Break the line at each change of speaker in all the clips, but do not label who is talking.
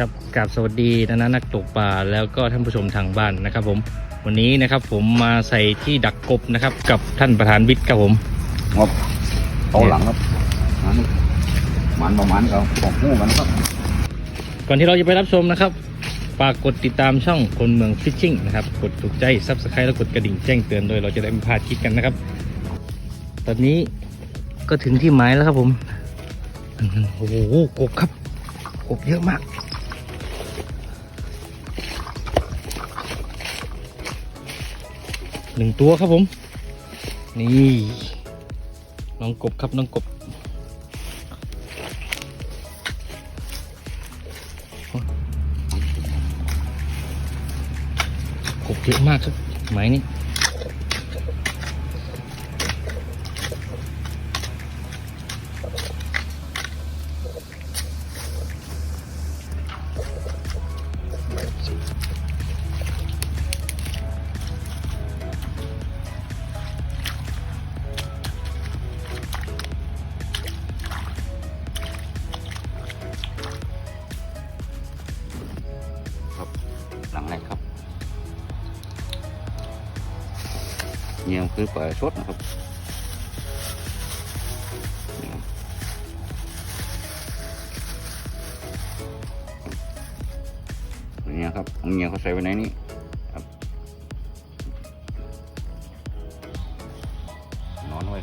ครับกราบสวัสดีนะนะนักตกปลาแล้วก็ท่านผู้ชมทางบ้านนะครับ ผม วันนี้นะครับผมมาใส่ที่ดักกบนะครับ กับท่านประธานวิทย์ครับผม
งบเอาหลังครับมันมันประมาณเขาของคู่กันครับ
ก่อนที่เราจะไปรับชมนะครับฝากกดติดตามช่องคนเมืองฟิชชิ่งนะครับ กดถูกใจซับสไครต์แล้วกดกระดิ่งแจ้งเตือนโดยเราจะได้ไม่พลาดคลิดกันนะครับ ตอนนี้ก็ถึงที่หมายแล้วครับผมอื้อหือโอ้โหกบครับกบเยอะมาก หนึ่งตัวครับผม นี่น้องกบครับน้องกบกบเยอะมากครับหมายนี้
เนี่ยคือปลาสดนะครับเนี่ยครับเอาเนี่ยเขาใส่ไว้ในนี้ครับนอนไว้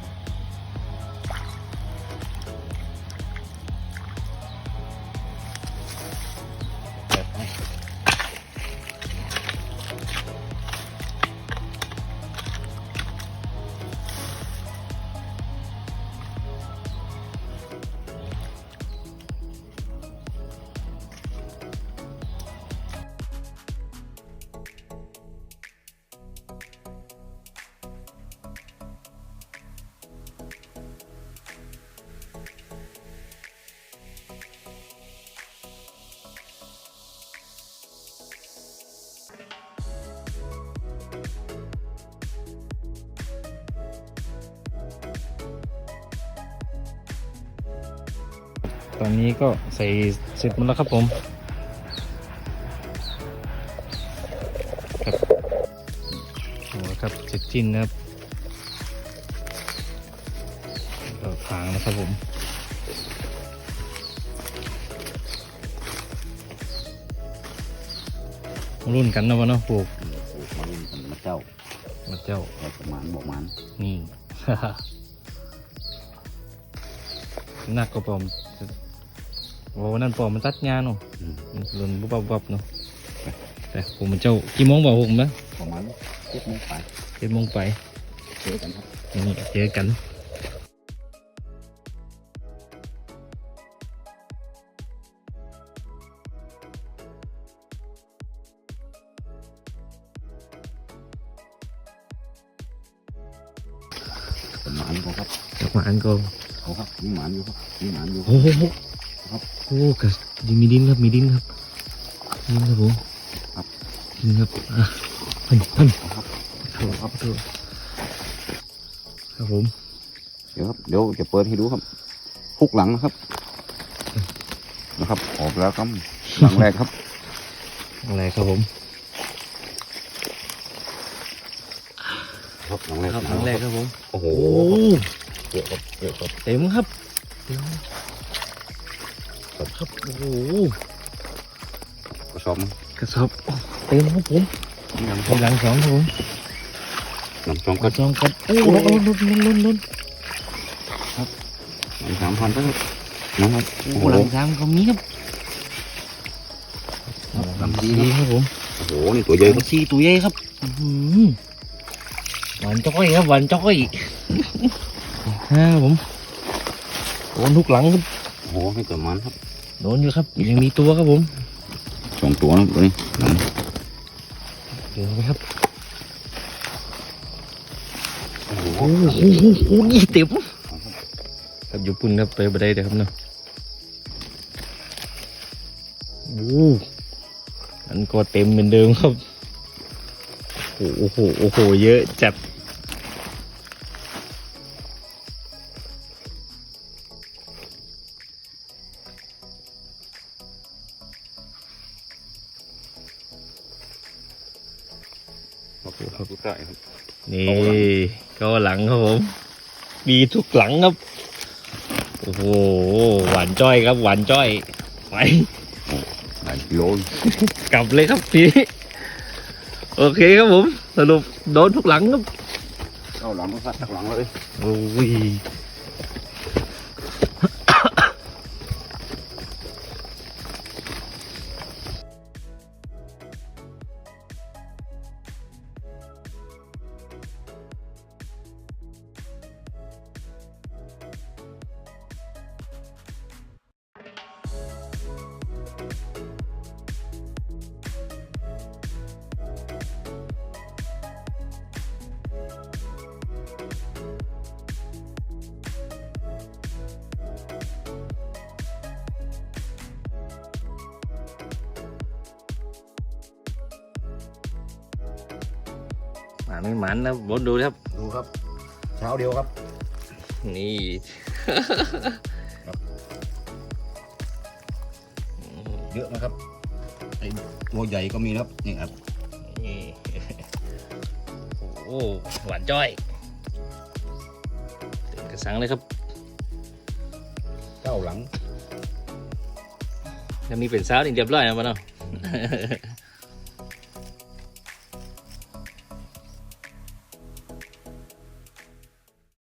ตอนนี้ก็ใส่เสร็จหมดแล้วครับผมครับโอ้ครับเสร็จจิ้นนะครับก็ผางนะครับผมรุ่นกันนะวะเนาะปลูก
มาเล่นกันมาเจ้า
มาเจ้า
เอาประมาณบอกมัน
นี่ หนักกว่าปอม โอ้นั่นปอมมันตัดงานเนาะ
อืม
หล่นบุบบับบับเนาะแต่ผมมันเจ้ากี่โมงบอกผมนะ
ประมาณเจ็ดโมงไป
เจ็ดโมงไป
เจอกันครับ
นี่เจอกัน
ประมาณก็ครับ
กลับมาอันก็
เอาครับมีหมานอยู่ครับมีหมานอยู่
โอ้โห
ครับ
โอ้กะยังมีดินครับมีดินครับดินครับผม
ครับ
ดินครับอะเฮ้ยเฮ้ย
เอาครับ
โทษครับโทษครับผม
เดี๋ยวครับเดี๋ยวจะเปิดให้ดูครับพุกหลังนะครับนะครับออกแล้วครับหลังแรกครับ
อะไรครับผม
ครับหลังแรก
ครับครั้งแรกครับผม
โอ้โห
โอ้
เยอะครับเยอะครับ
เต็มครับเต็ม ครับโอ้โห
กระสอบมั้ง
กระสอบเต็มครับผม
หลัง
ไปหลังสองครับผม
หลังสอง
ก
ก็
ระสองครับโอ้โหลุ้นลุ้นลุ้นลุ้น
หลังสามพันไปครับนะครับ
โอ้
โอ้
โห
โห
หลังสามก็มีครับ
หลัง
ดี
สี่
ครับผม
โอ้โหนี่ตัวใหญ่
ห
ค
ลั
รับ
งสี่ตัวใหญ่ครับอื้อหือหวานจ้อยครับหวานจ้อยฮะผมโดนทุกหลังครับ
โอ้โหนี่ตัวมันครับ
โดนอยู่ครับ ยังมีตัวครับผม
สองตัวนะตัวนี้หลัง
เดี๋ยวไปครับ
โอ้โห
โอ้โหโอ้โหโอ้โหนี่เต็มครับอยู่ปุ่นครับไปบันไดเดี๋ยวครับเนาะโอ้อันก็เต็มเหมือนเดิมครับโอ้โหโอ้โหเยอะจัด
ดูใต้ครับ
นี่ก็หลังครับผม มีทุกหลังครับ โอ้โห หวานจ้อยครับ หวานจ้อย ไป
หลายกิโล
กลับเลยครับทีนี้โอเคครับผม สรุปโดนทุกหลังครับ
เอาหลังก็ซัดจากหลังเลย
โอ้ย หมาไม่หมันนะบนดูครับ
ดูครับ เช้าเดียวครับ
นี่
เยอะนะครับไอ้ตัวใหญ่ก็มีนะครับนี่ครับ
นี่โอ้โหหวานจ้อยเต็มกระสังเลยครับ
เจ้าหลัง
แล้วมีเป็นสาวนี่เรียบร้อยนะมันเนาะ